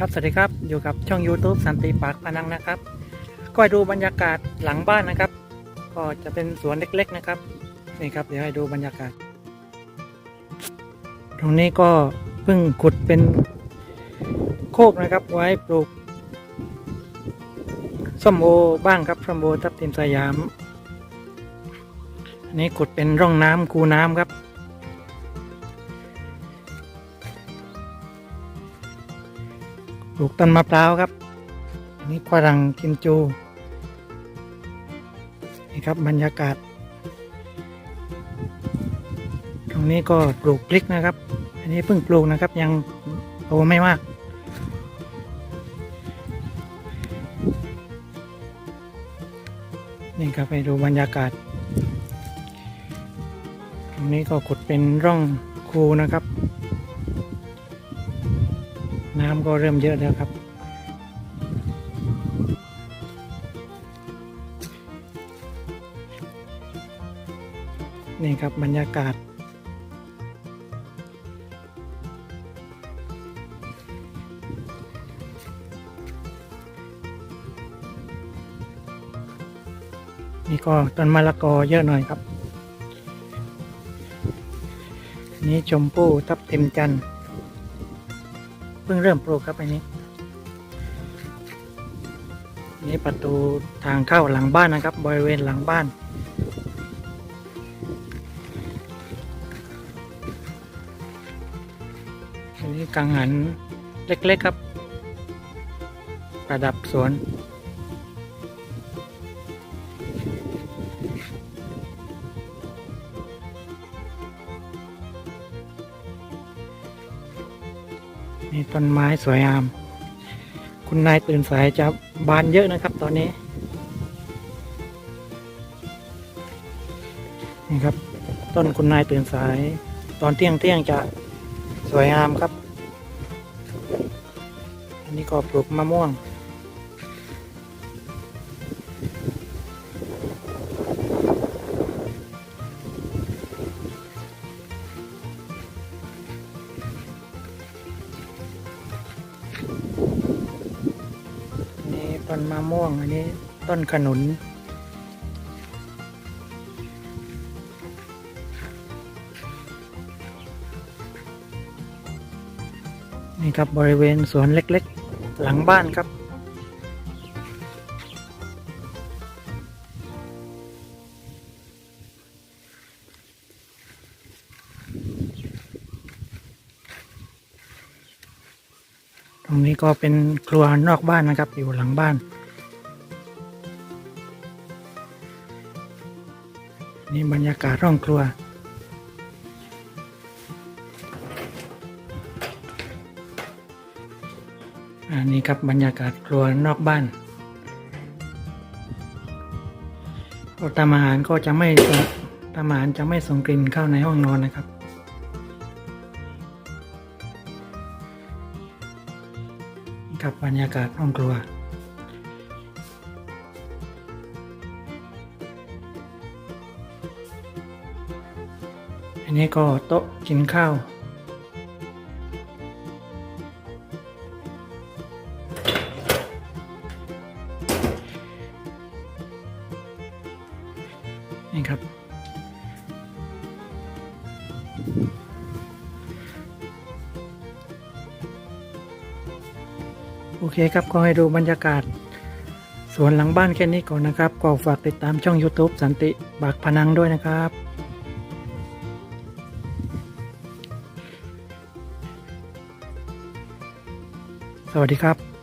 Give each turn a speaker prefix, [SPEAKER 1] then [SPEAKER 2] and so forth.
[SPEAKER 1] ครับ สวัสดีครับ อยู่กับช่อง YouTube สันติปากพนังนะครับ ก็ดูบรรยากาศหลังบ้านนะครับ ก็จะเป็นสวนเล็กๆนะครับ นี่ครับ เดี๋ยวให้ดูบรรยากาศ ตรงนี้ก็เพิ่งขุดเป็นโคกนะครับ ไว้ปลูกส้มโอบ้างครับส้มโอทับทิมสยาม อันนี้ขุดเป็นร่องน้ำคูน้ำครับ ปลูกต้นมะพร้าวครับอันนี้ฝรั่งกิมจู นี่ครับบรรยากาศ ตรงนี้ก็ปลูกพริกนะครับ อันนี้เพิ่งปลูกนะครับยังโตไม่มาก นี่ครับไปดูบรรยากาศ ตรงนี้ก็ขุดเป็นร่องคูนะครับ น้ำก็เริ่มเยอะแล้วครับ นี่ครับบรรยากาศ นี่ก็ต้นมะละกอเยอะหน่อยครับ นี่ชมพู่ทับเต็มจันทร์ เพิ่งเริ่มปลูกครับอันนี้ นี่ประตูทางเข้าหลังบ้านนะครับ บริเวณหลังบ้าน อันนี้กังหันเล็กๆครับ ประดับสวนี่ต้นไม้สวยงาม คุณนายตื่นสายจะบานเยอะนะครับ ตอนนี้ นี่ครับ ต้นคุณนายตื่นสาย ตอนเที่ยงเที่ยงจะสวยงามครับ อันนี้ก็ปลูกมะม่วง ต้นมะม่วงอันนี้ ต้นขนุน นี่ครับบริเวณสวนเล็กๆ หลังบ้านครับ ตรงนี้ก็เป็นครัวนอกบ้านนะครับ อยู่หลังบ้าน นี่บรรยากาศห้องครัว อันนี้ครับบรรยากาศครัวนอกบ้านก็ทำอาหารก็จะไม่ส่งทำอาหารจะไม่ส่งกลิ่นเข้าในห้องนอนนะครับ นี่ครับบรรยากาศห้องครัว อันนี้ก็โต๊ะกินข้าว นี่ครับ โอเคครับก็ให้ดูบรรยากาศสวนหลังบ้านแค่นี้ก่อนนะครับ ก็ฝากติดตามช่อง YouTube สันติบากพนังด้วยนะครับสวัสดีครับ